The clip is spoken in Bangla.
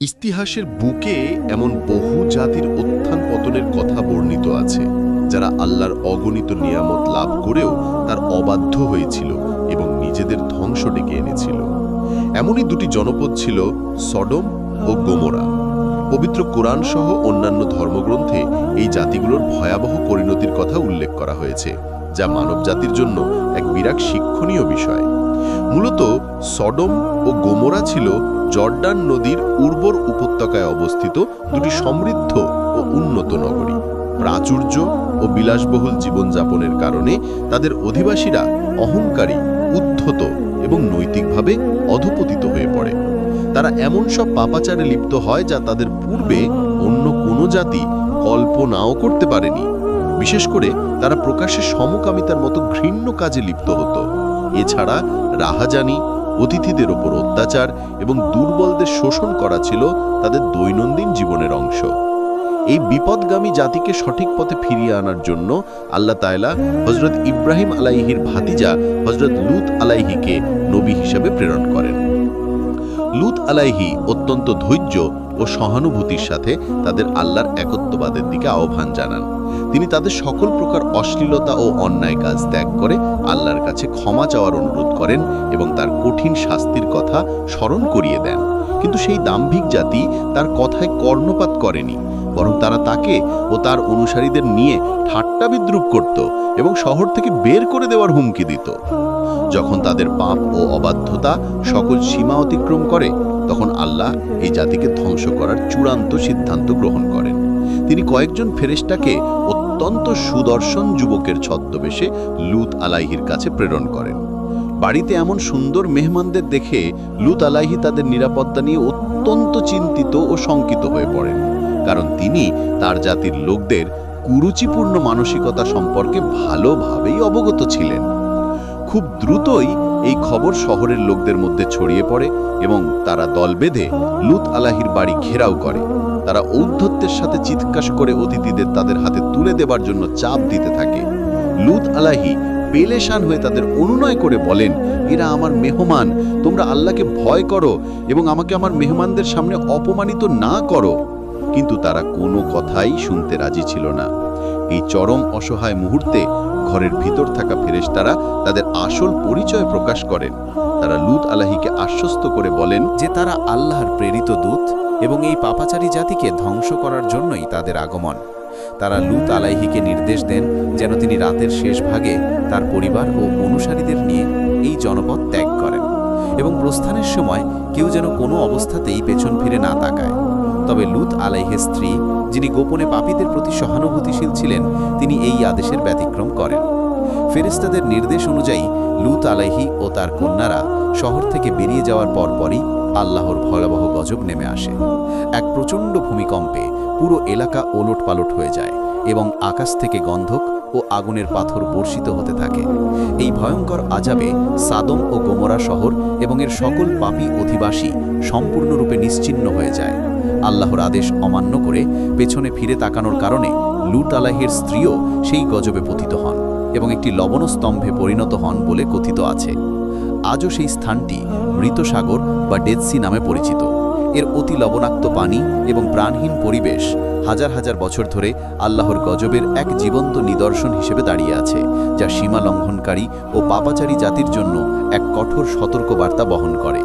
ইতিহাসের বুকে এমন বহু জাতির উত্থান পতনের কথা বর্ণিত আছে, যারা আল্লাহর অগণিত নিয়ামত লাভ করেও তার অবাধ্য হয়েছিল এবং নিজেদের ধ্বংস ডেকে এনেছিল। এমনই দুটি জনপদ ছিল সডম ও গোমরা। পবিত্র কোরআন সহ অন্যান্য ধর্মগ্রন্থে এই জাতিগুলোর ভয়াবহ পরিণতির কথা উল্লেখ করা হয়েছে, যা মানব জাতির জন্য এক বিরাট শিক্ষণীয় বিষয়। মূলত সডম ও গোমরা ছিল জর্ডান নদীর উর্বর উপত্যকায় অবস্থিত দুটি সমৃদ্ধ ও উন্নত নগরী। প্রাচুর্য ও বিলাসবহুল জীবনযাপনের কারণে তাদের অধিবাসীরা অহংকারী, উদ্ধত এবং নৈতিকভাবে অধপতিত হয়ে পড়ে। তারা এমন সব পাপাচারে লিপ্ত হয় যা তাদের পূর্বে অন্য কোনো জাতি কল্পনাও করতে পারেনি। বিশেষ করে তারা প্রকাশ্যে সমকামিতার মতো ঘৃণ্য কাজে লিপ্ত হতো। এছাড়া রাহাজানি অতিথিদের ওপর অত্যাচার এবং দুর্বলদের শোষণ করা ছিল তাদের দৈনন্দিন জীবনের অংশ। এই বিপদগামী জাতিকে সঠিক পথে ফিরিয়ে আনার জন্য আল্লাহ তায়লা হজরত ইব্রাহিম আলাইহির ভাতিজা হজরত লুত আলাইহিকে নবী হিসেবে প্রেরণ করেন। লুত আলাইহি অত্যন্ত ধৈর্য ও সহানুভূতির সাথে তাদের আল্লাহর একত্ববাদের দিকে আহ্বান জানান। তিনি তাদের সকল প্রকার অশ্লীলতা ও অন্যায় কাজ ত্যাগ করে আল্লাহর কাছে ক্ষমা চাওয়ার অনুরোধ করেন এবং তার কঠিন শাস্তির কথা স্মরণ করিয়ে দেন। কিন্তু সেই দাম্ভিক জাতি তার কথায় কর্ণপাত করেনি। বরং তারা তাকে ও তার অনুসারীদের নিয়ে ঠাট্টা বিদ্রুপ করত এবং শহর থেকে বের করে দেওয়ার হুমকি দিত। যখন তাদের পাপ ও অবাধ্যতা সকল সীমা অতিক্রম করে, তখন আল্লাহ এই জাতিকে ধ্বংস করার চূড়ান্ত সিদ্ধান্ত গ্রহণ করেন। তিনি কয়েকজন ফেরেশতাকে অত্যন্ত সুদর্শন যুবকের ছদ্মবেশে লুত আলাইহির কাছে প্রেরণ করেন। বাড়িতে এমন সুন্দর মেহমানদের দেখে লুত আলাইহি তাদের নিরাপত্তা নিয়ে অত্যন্ত চিন্তিত ও শঙ্কিত হয়ে পড়েন। কারণ তিনি তার জাতির লোকদের কুরুচিপূর্ণ মানসিকতা সম্পর্কে ভালোভাবেই অবগত ছিলেন। খুব দ্রুতই এই খবর শহরের লোকদের মধ্যে ছড়িয়ে পড়ে এবং তারা দল বেঁধে লুত আলাহির বাড়ি ঘেরাও করে। তারা ঔদ্ধত্যের সাথে চিৎকার করে অতিথিদের তাদের হাতে তুলে দেবার জন্য চাপ দিতে থাকে। লুত আলাহি পেলেশান হয়ে তাদের অনুনয় করে বলেন, এরা আমার মেহমান, তোমরা আল্লাহকে ভয় করো এবং আমাকে আমার মেহমানদের সামনে অপমানিত না করো। কিন্তু তারা কোনো কথাই শুনতে রাজি ছিল না। এই চরম অসহায় মুহূর্তে ঘরের ভিতর থাকা ফেরেশতারা তাদের আসল পরিচয় প্রকাশ করেন। তারা লুত আলাহিকে আশ্বস্ত করে বলেন, যে তারা আল্লাহর প্রেরিত দূত এবং এই পাপাচারী জাতিকে ধ্বংস করার জন্যই তাদের আগমন। তারা লুত আলাইহিকে নির্দেশ দেন যেন তিনি রাতের শেষ ভাগে তার পরিবার ও অনুসারীদের নিয়ে এই জনপদ ত্যাগ করেন এবং প্রস্থানের সময় কেউ যেন কোনো অবস্থাতেই পেছন ফিরে না তাকায়। তবে লুত আলাইহের স্ত্রী, যিনি গোপনে পাপীদের প্রতি সহানুভূতিশীল ছিলেন, তিনি এই আদেশের ব্যতিক্রম করেন। ফেরেস্তাদের নির্দেশ অনুযায়ী, লুত আলাইহি ও তার কন্যারা শহর থেকে বেরিয়ে যাওয়ার পরপরই আল্লাহর ভয়াবহ গজব নেমে আসে। এক প্রচণ্ড ভূমিকম্পে পুরো এলাকা ওলট পালট হয়ে যায় এবং আকাশ থেকে গন্ধক ও আগুনের পাথর বর্ষিত হতে থাকে। এই ভয়ঙ্কর আজাবে সাদম ও গোমরা শহর এবং এর সকল পাপী অধিবাসী সম্পূর্ণরূপে নিশ্চিহ্ন হয়ে যায়। আল্লাহর আদেশ অমান্য করে পেছনে ফিরে তাকানোর কারণে লুট আলাহের স্ত্রীও সেই গজবে পতিত হন এবং একটি লবণস্তম্ভে পরিণত হন বলে কথিত আছে। আজও সেই স্থানটি মৃত সাগর বা ডেদসি নামে পরিচিত। এর অতি লবণাক্ত পানি এবং প্রাণহীন পরিবেশ হাজার হাজার বছর ধরে আল্লাহর গজবের এক জীবন্ত নিদর্শন হিসেবে দাঁড়িয়ে আছে, যা সীমা লঙ্ঘনকারী ও পাপাচারী জাতির জন্য এক কঠোর সতর্কবার্তা বহন করে।